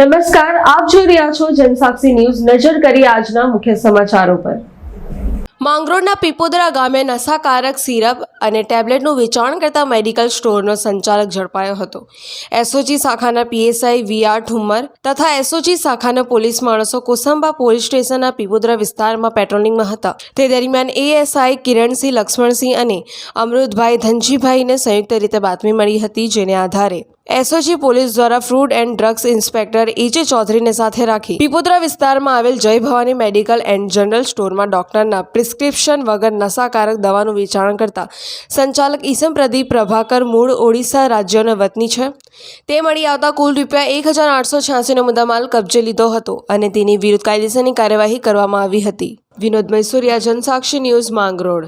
નમસ્કાર, આપ જોઈ રહ્યા છો જનસાક્ષી ન્યૂઝ નજર કરી આજના મુખ્ય સમાચારો પર. માંગરોળના પીપોદરા ગામે નશાકારક સિરપ અને ટેબ્લેટનું વેચાણ કરતા મેડિકલ સ્ટોરનો સંચાલક ઝડપાયો હતો. એસઓજી શાખાના પીએસઆઈ વી આર ઠુમ્મર તથા એસઓજી શાખાના પોલીસ માણસો કોસંબા પોલીસ સ્ટેશનના પીપોદરા વિસ્તારમાં પેટ્રોલિંગમાં હતા. તે દરમિયાન એએસઆઈ કિરણસિંહ લક્ષ્મણસિંહ અને અમૃતભાઈ ધનજીભાઈને સંયુક્ત રીતે બાતમી મળી હતી, જેને આધારે એસઓજી પોલીસ દ્વારા food and drugs inspector AJ ચૌધરીને સાથે રાખી પીપોદરા વિસ્તારમાં આવેલ જય ભવાની મેડિકલ એન્ડ જનરલ સ્ટોરમાં ડોક્ટરના પ્રિસ્ક્રિપ્શન વગર નશાકારક દવાનું વેચાણ કરતા સંચાલક ઈસમ પ્રદીપ પ્રભાકર મૂળ ઓડિશા રાજ્યનો વતની છે. તે મળી આવતા કુલ રૂપિયા એક હજાર આઠસો છ્યાસીનો મુદ્દામાલ કબજે લીધો હતો અને તેની વિરુદ્ધ કાયદેસરની કાર્યવાહી કરવામાં આવી હતી. વિનોદ મૈસુરિયા જનસાક્ષી ન્યૂઝ માંગરોળ.